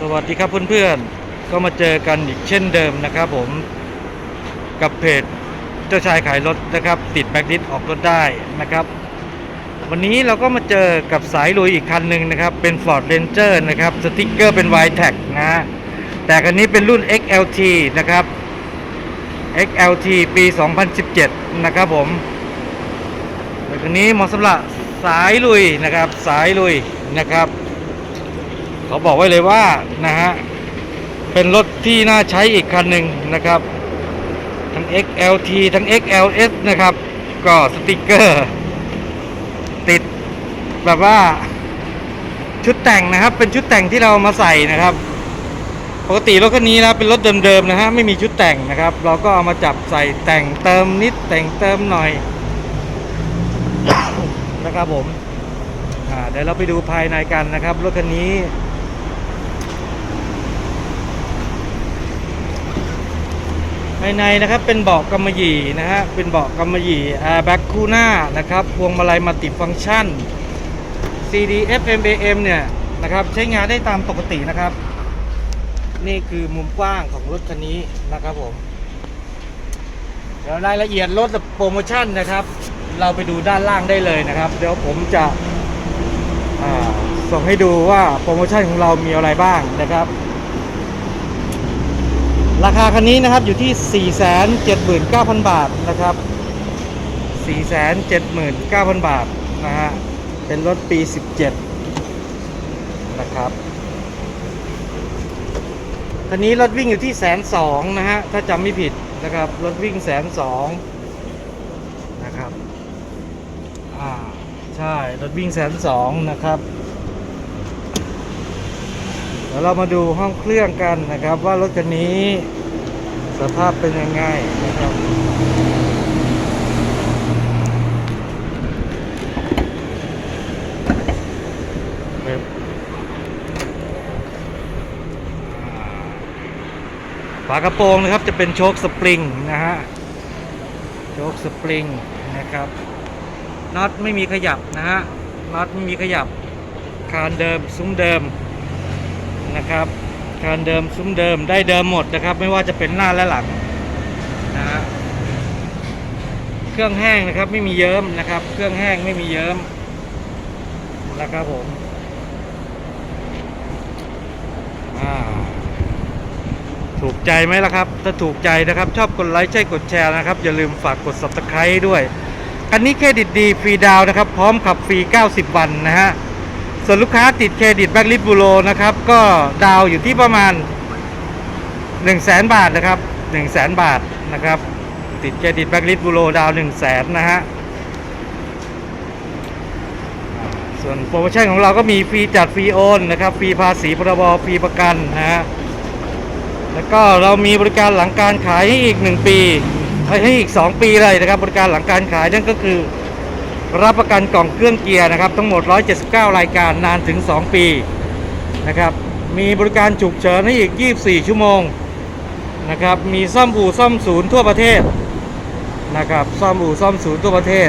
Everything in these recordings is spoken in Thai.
สวัสดีครับเพื่อนๆ ก็มาเจอกันอีกเช่นเดิมนะครับผมกับเพจเจ้าชายขายรถนะครับ ติดแบ็คลิสออกรถได้นะครับ วันนี้เราก็มาเจอกับสายลุยอีกคันหนึ่งนะครับ เป็น Ford Ranger นะครับสติกเกอร์เป็น y t a g นะแต่คันนี้เป็นรุ่น XLT นะครับ XLT ปี 2017 นะครับผมแต่คันนี้เหมาะสำหรับสายลุยนะครับ สายลุยนะครับ เขาบอกไว้เลยว่านะฮะเป็นรถที่น่าใช้อีกคันหนึ่งนะครับ ทั้ง XLT ทั้ง XLS นะครับ ก็สติกเกอร์ ติดแบบว่าชุดแต่งนะครับ เป็นชุดแต่งที่เรามาใส่นะครับ ปกติรถคันนี้นะเป็นรถเดิมๆนะฮะไม่มีชุดแต่งนะครับ เราก็เอามาจับใส่แต่งเติมนิดแต่งเติมหน่อยนะครับผมเดี๋ยวเราไปดูภายในกันนะครับรถคันนี้ ภายในนะครับเป็นเบาะกำมะหยี่นะฮะเป็นเบาะกำมะหยี่แอร์แบ็กคู่หน้านะครับพวงมาลัยมัลติฟังก์ชัน CD FM AM เนี่ยนะครับใช้งานได้ตามปกตินะครับ นี่คือมุมกว้างของรถคันนี้นะครับผม เดี๋ยวรายละเอียดรถโปรโมชั่นนะครับ เราไปดูด้านล่างได้เลยนะครับ เดี๋ยวผมจะส่งให้ดูว่าโปรโมชั่นของเรามีอะไรบ้างนะครับ ราคาคันนี้นะครับอยู่ที่ 479,000 บาทนะครับ 479,000 บาทนะฮะ เป็นรถปี 17 นะครับ คันนี้รถวิ่งอยู่ที่แสนสองนะฮะ ถ้าจำไม่ผิดนะครับ รถวิ่งแสนสองนะครับ อ่า ใช่ รถวิ่งแสนสองนะครับ ดี๋ยวเรามาดูห้องเครื่องกันนะครับ ว่ารถคันนี้สภาพเป็นยังไงนะครับครับอ่าฝากระโปรงนะครับจะเป็นโชคสปริงนะฮะโชคสปริงนะครับน็อตไม่มีขยับนะฮะน็อตไม่มีขยับคานเดิมซุ้มเดิม นะครับคานเดิมซุ้มเดิมได้เดิมหมดนะครับ ไม่ว่าจะเป็นหน้าและหลังนะฮะเครื่องแห้งนะครับไม่มีเยิ้มนะครับ เครื่องแห้งไม่มีเยิ้มนะครับผมถูกใจไหมล่ะครับ ถ้าถูกใจนะครับชอบกดไลค์ใช่กดแชร์นะครับ อย่าลืมฝากกด subscribe ด้วย อันนี้เครดิตดีฟรีดาวนะครับ พร้อมขับฟรี 90 วันนะฮะ ส่วนลูกค้าติดเครดิตแบ็กลิสบูโรนะครับ ก็ดาวอยู่ที่ประมาณ 1 0 0 0 0แบาทนะครับ 1 0 0 0 0แบาทนะครับ ติดเครดิตแบ็กลิสบูโรดาว 1 0 0 0 0แนะฮะส่วนโปรโมชั่นของเราก็มีฟรีจัดฟรีโอนนะครับ ฟรีภาษีพรบฟรีประกันนะฮะแล้วก็เรามีบริการหลังการขายให้อีก 1 ปี ให้ให้อีก 2 ปีเลยนะครับ บริการหลังการขายนั่นก็คือ รับประกันกล่องเครื่องเกียร์นะครับ ทั้งหมด 179 รายการนานถึง 2 ปีนะครับ มีบริการฉุกเฉินให้อีก 24 ชั่วโมงนะครับ มีซ่อมอู่ซ่อมศูนย์ทั่วประเทศนะครับ ซ่อมอู่ซ่อมศูนย์ทั่วประเทศ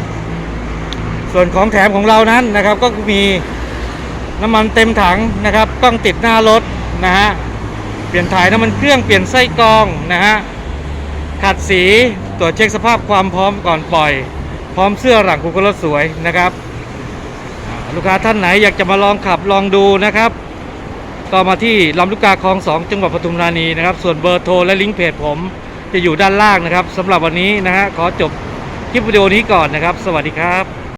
ส่วนของแถมของเรานั้นนะครับ ก็มีน้ำมันเต็มถังนะครับกล้องติดหน้ารถนะฮะ เปลี่ยนถ่ายน้ำมันเครื่องเปลี่ยนไส้กรองนะฮะ ขัดสีตรวจเช็คสภาพความพร้อมก่อนปล่อย พร้อมเสื้อหลังคุณก็รถสวยนะครับ ลูกค้าท่านไหนอยากจะมาลองขับลองดูนะครับ ก็มาที่ลำลูกกาคลองสองจังหวัดปทุมธานีนะครับ ส่วนเบอร์โทรและลิงก์เพจผมจะอยู่ด้านล่างนะครับสำหรับวันนี้นะฮะขอจบคลิปวิดีโอนี้ก่อนนะครับ สวัสดีครับ